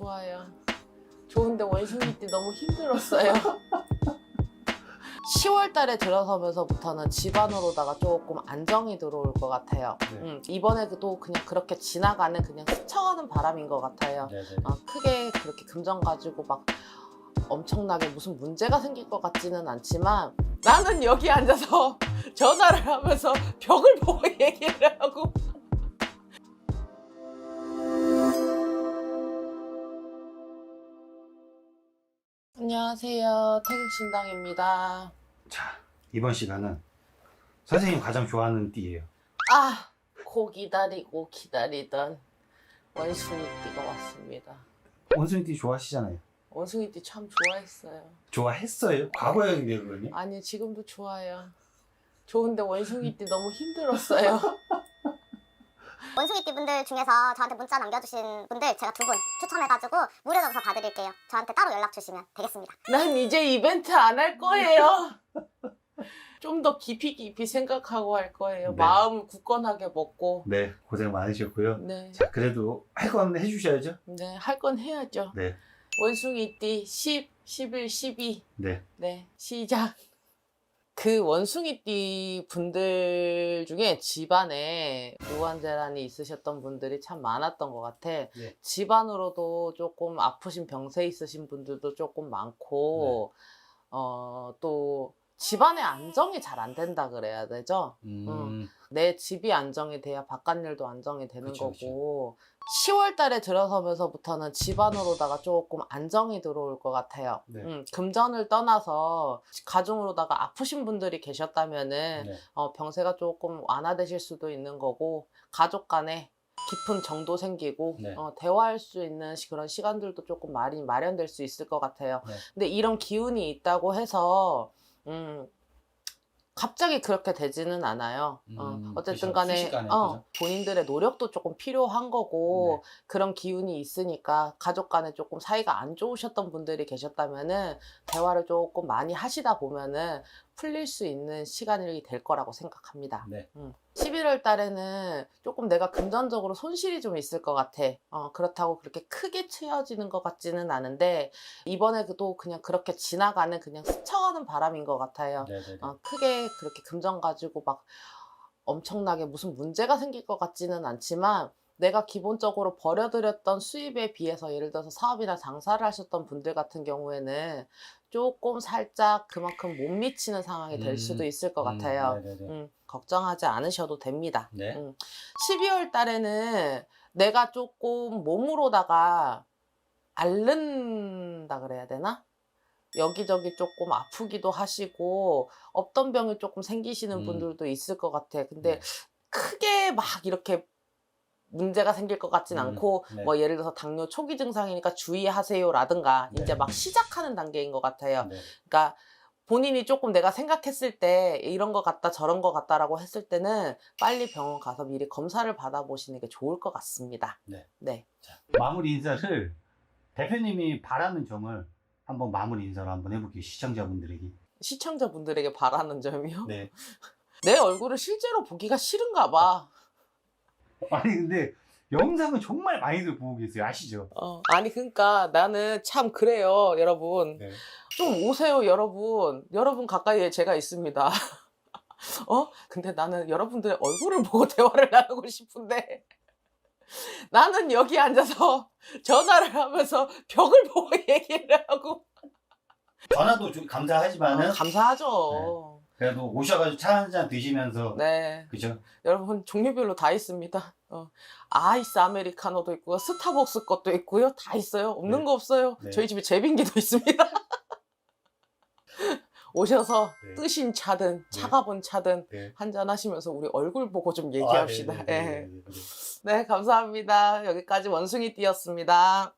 좋아요. 좋은데 원숭이띠 너무 힘들었어요. 10월 달에 들어서면서부터는 집안으로다가 조금 안정이 들어올 것 같아요. 네. 음, 이번에도 그냥 그렇게 지나가는 그냥 스쳐가는 바람인 것 같아요. 네네. 어, 크게 그렇게 금전 가지고 막 엄청나게 무슨 문제가 생길 것 같지는 않지만 나는 여기 앉아서 전화를 하면서 벽을 보고 얘기를 하고 안녕하세요 태극신당입니다 자 이번 시간은 선생님 가장 좋아하는 띠예요. 아 고 기다리고 기다리던 원숭이 띠가 왔습니다 원숭이 띠 좋아하시잖아요. 원숭이 띠 참 좋아했어요 좋아했어요? 과거에 그거든요. 아니 지금도 좋아요. 좋은데 원숭이 띠 너무 힘들었어요. 원숭이띠 분들 중에서 저한테 문자 남겨주신 분들 제가 두 분 추첨해가지고 무료 점수 봐드릴게요. 저한테 따로 연락 주시면 되겠습니다. 난 이제 이벤트 안 할 거예요. 좀 더 깊이 깊이 생각하고 할 거예요. 네. 마음을 굳건하게 먹고. 네 고생 많으셨고요. 네, 자 그래도 할 건 해주셔야죠. 네, 할 건 해야죠. 네. 원숭이띠 10, 11, 12. 네. 네, 시작. 그 원숭이띠 분들 중에 집안에 무한재란이 있으셨던 분들이 참 많았던 것 같아. 네. 집안으로도 조금 아프신 병세 있으신 분들도 조금 많고, 네. 어, 또 집안의 안정이 잘 안 된다 그래야 되죠. 음, 내 집이 안정이 돼야 바깥 일도 안정이 되는 그쵸, 거고 10월 달에 들어서면서부터는 집안으로다가 조금 안정이 들어올 것 같아요. 네. 음, 금전을 떠나서 가중으로다가 아프신 분들이 계셨다면은 네. 어, 병세가 조금 완화되실 수도 있는 거고 가족 간에 깊은 정도 생기고 네. 어, 대화할 수 있는 시- 그런 시간들도 조금 많이 마련될 수 있을 것 같아요. 네. 근데 이런 기운이 있다고 해서 음, 갑자기 그렇게 되지는 않아요. 어, 음, 어 쨌든 그죠. 간에 순식간에, 어, 그죠? 본인들의 노력도 조금 필요한 거고 네. 그런 기운이 있으니까 가족 간에 조금 사이가 안 좋으셨던 분들이 계셨다면은 대화를 조금 많이 하시다 보면은 풀릴 수 있는 시간이 될 거라고 생각합니다. 네. 11월 달에는 조금 내가 금전적으로 손실이 좀 있을 것 같아. 어, 그렇다고 그렇게 크게 치여지는 것 같지는 않은데, 이번에 도 그냥 그렇게 지나가는 그냥 스쳐가는 바람인 것 같아요. 어, 크게 그렇게 금전 가지고 막 엄청나게 무슨 문제가 생길 것 같지는 않지만, 내가 기본적으로 버려들였던 수입에 비해서 예를 들어서 사업이나 장사를 하셨던 분들 같은 경우에는 조금 살짝 그만큼 못 미치는 상황이 될 음, 수도 있을 것 음, 같아요. 음, 걱정하지 않으셔도 됩니다. 네. 음, 12월 달에는 내가 조금 몸으로다가 앓는다 그래야 되나? 여기저기 조금 아프기도 하시고 없던 병이 조금 생기시는 음. 분들도 있을 것 같아. 근데 네. 크게 막 이렇게 문제가 생길 것 같진 음, 않고 네. 뭐 예를 들어서 당뇨 초기 증상이니까 주의하세요라든가 네. 이제 막 시작하는 단계인 것 같아요. 네. 그러니까 본인이 조금 내가 생각했을 때 이런 것 같다 저런 것 같다라고 했을 때는 빨리 병원 가서 미리 검사를 받아보시는 게 좋을 것 같습니다. 네. 네. 자, 마무리 인사를 대표님이 바라는 점을 한번 마무리 인사로 한번 해볼게요. 시청자분들에게. 시청자분들에게 바라는 점이요. 네. 내 얼굴을 실제로 보기가 싫은가 봐. 아니 근데 영상은 정말 많이들 보고 계세요. 아시죠? 어, 아니 그러니까 나는 참 그래요, 여러분. 네. 좀 오세요, 여러분. 여러분 가까이에 제가 있습니다. 어? 근데 나는 여러분들의 얼굴을 보고 대화를 나누고 싶은데 나는 여기 앉아서 전화를 하면서 벽을 보고 얘기를 하고 전화도 좀 감사하지만은 어, 감사하죠. 그래도 오셔가지고 차 한 잔 드시면서 네. 그죠? 여러분 종류별로 다 있습니다. 어, 아이스 아메리카노도 있고요, 스타벅스 것도 있고요, 다 있어요. 없는 네. 거 없어요. 네. 저희 집에 제빙기도 있습니다. 오셔서 네. 뜨신 차든 차가운 차든 네. 한잔 하시면서 우리 얼굴 보고 좀 얘기합시다. 아, 네, 예. 네, 네, 네, 네. 네, 감사합니다. 여기까지 원숭이띠였습니다.